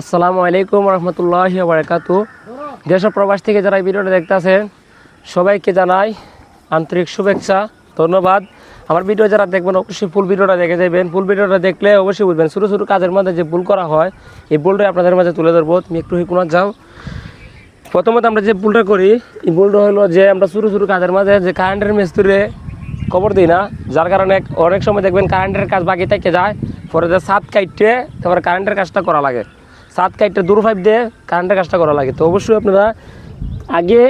আসসালামু আলাইকুম রহমতুল্লাহ বারকাতু। ও প্রবাস থেকে যারা এই ভিডিওটা দেখতেছেন সবাইকে জানাই আন্তরিক শুভেচ্ছা, ধন্যবাদ। আমার ভিডিও যারা দেখবেন, অবশ্যই ফুল ভিডিওটা দেখে যাবেন। ফুল ভিডিওটা দেখলে অবশ্যই বুঝবেন, ছোটো ছোটো কাজের মধ্যে যে ভুল করা হয়, এই ভুলটাই আপনাদের মাঝে তুলে ধরবো। তুমি একটু হিকুনা যাও। প্রথমত আমরা যে ভুলটা করি, এই ভুলটা হলো যে আমরা ছোটো ছোটো কাজের মাঝে যে কারেন্টের মিস্ত্রিরে খবর দিই না, যার কারণে অনেক সময় দেখবেন কারেন্টের কাজ বাকি থেকে যায়, পরে যে সাত কাইটে, তারপরে কারেন্টের কাজটা করা লাগে। সাত কাইটে দূর ফাইভ দিয়ে কারেন্টের কাজটা করা লাগে। তো অবশ্যই আপনারা আগে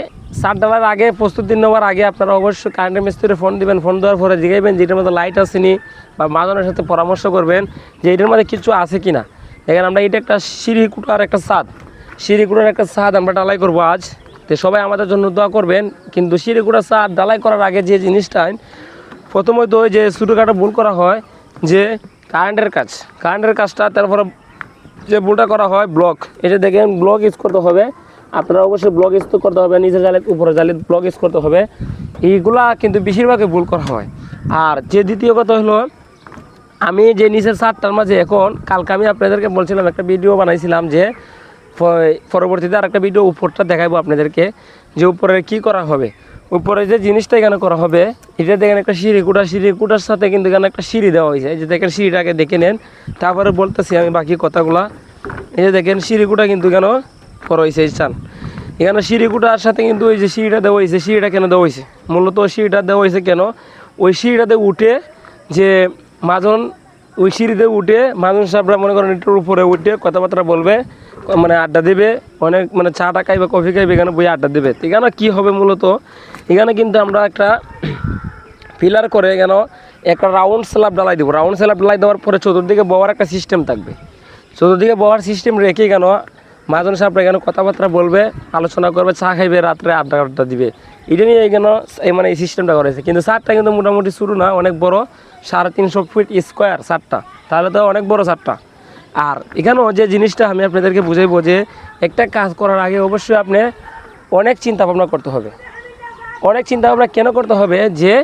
সাত ডালার আগে, প্রস্তুতি নেওয়ার আগে আপনারা অবশ্যই কারেন্টের মিস্ত্রি ফোন দিবেন, ফোন দেওয়ার পরে জিগাইবেন, যেটার মধ্যে লাইট আসেনি বা মাজনের সাথে পরামর্শ করবেন যে এটার মধ্যে কিছু আছে কি না এখানে আমরা এটা একটা সিঁড়ি কুটার একটা ছাদ। সিঁড়ি কুটার একটা ছাদ আমরা ডালাই করব আজ। তো সবাই আমাদের জন্য দোয়া করবেন, কিন্তু সিঁড়ি কুটার ছাদ ডালাই করার আগে যে জিনিসটা, প্রথমত ওই যে ছোটোখাটো ভুল করা হয় যে কারেন্টের কাজ। কারেন্টের কাজটা, তারপরে যে ভুলটা করা হয় ব্লক এটা দেখেন ব্লক ইউজ করতে হবে। আপনারা অবশ্যই ব্লক ইউজ করতে হবে, নিজের জালে, উপরে জালে ব্লক ইউজ করতে হবে। এইগুলা কিন্তু বেশিরভাগই ভুল করা হয়। আর যে দ্বিতীয় কথা হলো, আমি যে নিচের সারটার মাঝে এখন, কালকে আমি আপনাদেরকে বলছিলাম, একটা ভিডিও বানাইছিলাম যে পরবর্তীতে আর একটা ভিডিও উপরটা দেখাবো আপনাদেরকে, যে উপরে কি করা হবে। উপরে যে জিনিসটা এখানে করা হবে, এটা দেখেন একটা সিঁড়ি কুটা সিঁড়ি কুটার সাথে কিন্তু এখানে একটা সিঁড়ি দেওয়া হয়েছে। এই যে দেখেন সিঁড়িটাকে দেখে নেন। তারপরে বলতেছি আমি বাকি কথাগুলা। এই যে দেখেন সিঁড়ি কুটা কিন্তু কেন করা হয়েছে, এই চান। এখানে সিঁড়ি কুটার সাথে কিন্তু ওই যে সিঁড়িটা দেওয়া হয়েছে, সিঁড়িটা কেন দেওয়া হয়েছে? মূলত সিঁড়িটা দেওয়া হয়েছে কেন? ওই সিঁড়িটাতে উঠে যে মাজন ওই সিঁড়িতে উঠে মানুষ সাহেবরা মনে করেন একটু উপরে উঠে কথাবার্তা বলবে মানে আড্ডা দেবে, অনেক মানে চাটা খাইবে, কফি খাইবে, এখানে বই আড্ডা দেবে। এখানে কী হবে মূলত? এখানে কিন্তু আমরা একটা ফিলার করে এখানে একটা রাউন্ড স্ল্যাব ডালাই দেবো। রাউন্ড স্ল্যাব ডালাই দেওয়ার পরে চতুর্দিকে বওয়ার একটা সিস্টেম থাকবে। চতুর্দিকে বওয়ার সিস্টেম রেখে কেন মাজন সাহেবরা এখানে কথাবার্তা বলবে, আলোচনা করবে, চা খাইবে, রাত্রে আড্ডা আড্ডা দিবে। এটা নিয়ে এখানে এই মানে এই সিস্টেমটা করেছে কিন্তু সারটা কিন্তু মোটামুটি শুরু না, অনেক বড়। সাড়ে তিনশো ফিট স্কোয়ার সারটা তাহলে তো অনেক বড় সারটা আর এখানেও যে জিনিসটা আমি আপনাদেরকে বুঝাইবো যে একটা কাজ করার আগে অবশ্যই আপনি অনেক চিন্তা ভাবনা করতে হবে। অনেক চিন্তা ভাবনা কেন করতে হবে যে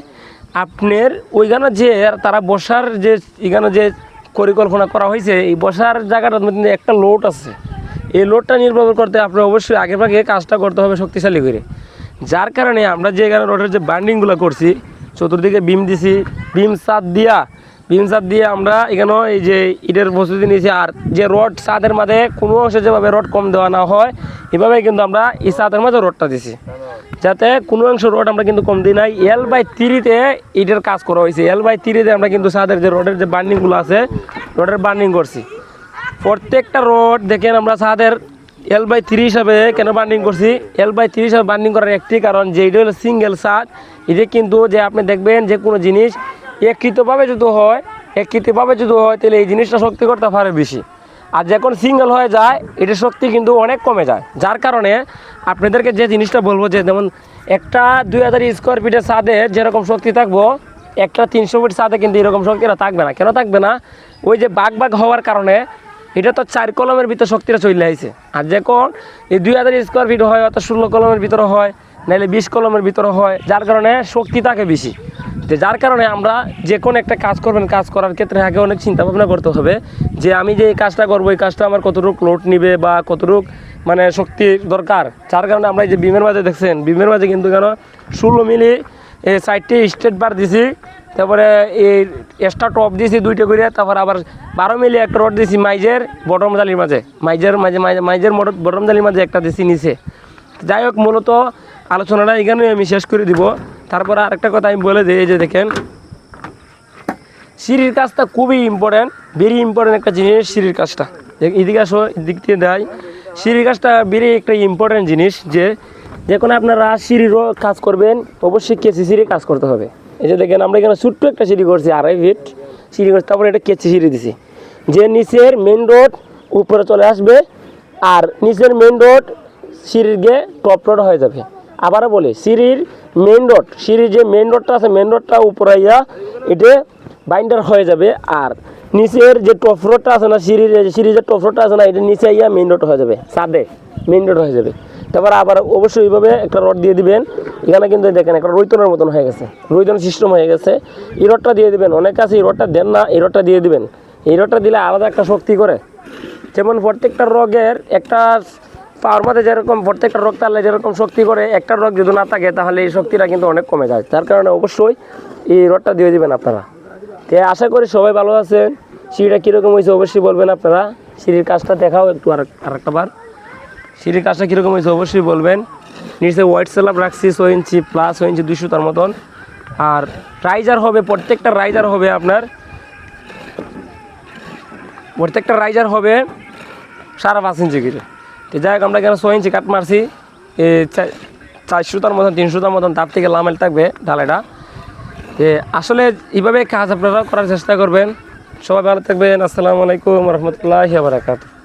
আপনার ওইখানে যে তারা বসার যে এখানে যে পরিকল্পনা করা হয়েছে, এই বসার জায়গাটার মধ্যে একটা লোড আছে। এই লোডটা নির্ভর করতে আপনার অবশ্যই আগে ভাগে কাজটা করতে হবে শক্তিশালী করে। যার কারণে আমরা যে এখানে রোডের যে বান্ডিংগুলো করছি চতুর্দিকে বিম দিছি। বিম সাত দিয়া, বিম সাত দিয়ে আমরা এখানেও এই যে ইটের প্রস্তুতি নিয়েছি। আর যে রড ছাদের মাঝে কোনো অংশে যেভাবে রড কম দেওয়া না হয়, এভাবেই কিন্তু আমরা এই ছাদের মাঝে রডটা দিছি। যাতে কোনো অংশ রড আমরা কিন্তু কম দিই নাই। এল বাই তিরিতে ইটের কাজ করা হয়েছে। এল বাই তিরিতে আমরা কিন্তু ছাদের যে রডের যে বার্নিংগুলো আছে, রডের বার্নিং করছি। প্রত্যেকটা রড দেখেন আমরা ছাদের এল বাই থ্রি হিসাবে কেন বান্ডিং করছি? এল বাই থ্রি হিসাবে বান্ডিং করার একটি কারণ যে এটা হলো সিঙ্গেল ছাদ এটা কিন্তু যে আপনি দেখবেন যে কোনো জিনিস একৃতভাবে যদি হয় একৃতভাবে যদি হয়, তাহলে এই জিনিসটা শক্তি করতে পারে বেশি। আর যখন সিঙ্গেল হয়ে যায় এটার শক্তি কিন্তু অনেক কমে যায়। যার কারণে আপনাদেরকে যে জিনিসটা বলব যে যেমন একটা দুই হাজার স্কোয়ার ফিটের ছাদে যেরকম শক্তি থাকব, একটা তিনশো ফিট ছাদে কিন্তু এরকম শক্তিটা থাকবে না। কেন থাকবে না? ওই যে বাঘ বাঘ হওয়ার কারণে এটা তো চার কলমের ভিতরে শক্তিটা চলে আইছে। আর যখন এই দুই হাজার স্কোয়ার ফিট হয় অত ষোলো কলমের ভিতরে হয় নাহলে বিশ কলমের ভিতরে হয়, যার কারণে শক্তি থাকে বেশি। তো যার কারণে আমরা যে কোনো একটা কাজ করবেন, কাজ করার ক্ষেত্রে আগে অনেক চিন্তা ভাবনা করতে হবে যে আমি যে এই কাজটা করব, এই কাজটা আমার কতটুকু লোড নিবে বা কতটুকু মানে শক্তির দরকার। যার কারণে আমরা এই যে বিমের মাঝে দেখছেন, বিমের মাঝে কিন্তু কেন ষোলো মিলি সাইডটি স্টেট বার দিছি। তারপরে এই এক্সট্রা টপ দিয়েছি দুইটা করে, তারপর আবার বারো মিলি একটা রড দিয়েছি মাইজের বটম জালির মাঝে। মাইজের মাঝে, মাইজের বটম জালির মাঝে একটা দিয়েছি নিচে। যাই হোক, মূলত আলোচনাটা এখানেই আমি শেষ করে দিব। তারপরে আরেকটা কথা আমি বলে দিই যে দেখেন, সিঁড়ির কাজটা খুবই ইম্পর্টেন্ট ভেরি ইম্পর্টেন্ট একটা জিনিস সিঁড়ির কাজটা। এদিকে আসো, এদিক দিয়ে দেয় সিঁড়ির কাজটা ভেরি একটা ইম্পর্টেন্ট জিনিস যে যে কোনো আপনারা সিঁড়িরও কাজ করবেন, অবশ্যই কেসি সিঁড়ি কাজ করতে হবে। এই যে দেখেন, আমরা এখানে ছোট্ট একটা সিঁড়ি করছি, আড়াই ফিট সিঁড়ি করছি, তারপরে এটা কেচি সিঁড়ি দিছি। যে নিচের মেন রোড উপরে চলে আসবে, আর নিচের মেন রোড সিঁড়ির গিয়ে টপ রোড হয়ে যাবে। আবারও বলি, সিঁড়ির মেন রোড সিঁড়ির যে মেন রোডটা আছে মেন রোডটা উপরে ইয়া এটা বাইন্ডার হয়ে যাবে, আর নিচের যে টপ রোডটা আছে না, সিঁড়ির সিঁড়ির যে টপ রোডটা আছে না, এটা নিচে ইয়া মেন রোড হয়ে যাবে সাদে মেন রোড হয়ে যাবে। তারপর আবার অবশ্যই এইভাবে একটা রড দিয়ে দিবেন। এখানে কিন্তু দেখেন একটা রৈতনের মতন হয়ে গেছে। রৈতন সিস্টেম হয়ে গেছে। এই রডটা দিয়ে দিবেন। অনেক আছে এই রডটা দেন না, এই রডটা দিয়ে দিবেন। এই রডটা দিলে আলাদা একটা শক্তি করে। যেমন প্রত্যেকটা রোগের একটা পাওয়ার মধ্যে যেরকম, প্রত্যেকটা রোগ তাহলে যেরকম শক্তি করে, একটা রোগ যদি না থাকে, তাহলে এই শক্তিটা কিন্তু অনেক কমে যায়। তার কারণে অবশ্যই এই রডটা দিয়ে দিবেন আপনারা। তো আশা করি সবাই ভালো আছেন। সিঁড়িটা কীরকম হয়েছে অবশ্যই বলবেন আপনারা। সিঁড়ির কাজটা দেখাও একটু আর আরেকটা বার। সিঁড়ির কাজটা কীরকম হয়েছে অবশ্যই বলবেন। নিচে হোয়াইট স্ল্যাব রাখছি, ছয় ইঞ্চি প্লাস ছয় ইঞ্চি দুইশো তার মতন। আর রাইজার হবে, প্রত্যেকটা রাইজার হবে আপনার। প্রত্যেকটা রাইজার হবে সাড়ে পাঁচ ইঞ্চি করে। তো যাই হোক, আমরা কেন ছয় ইঞ্চি কাট মারছি। এ চা- চারশোটার মতন তিনশোটার মতন, তার থেকে লামেল থাকবে ঢালাইটা। যে আসলে এইভাবে কাজ আপনারা করার চেষ্টা করবেন। সবাই ভালো থাকবেন। আসসালামু আলাইকুম রহমতুল্লাহ বারাকাতু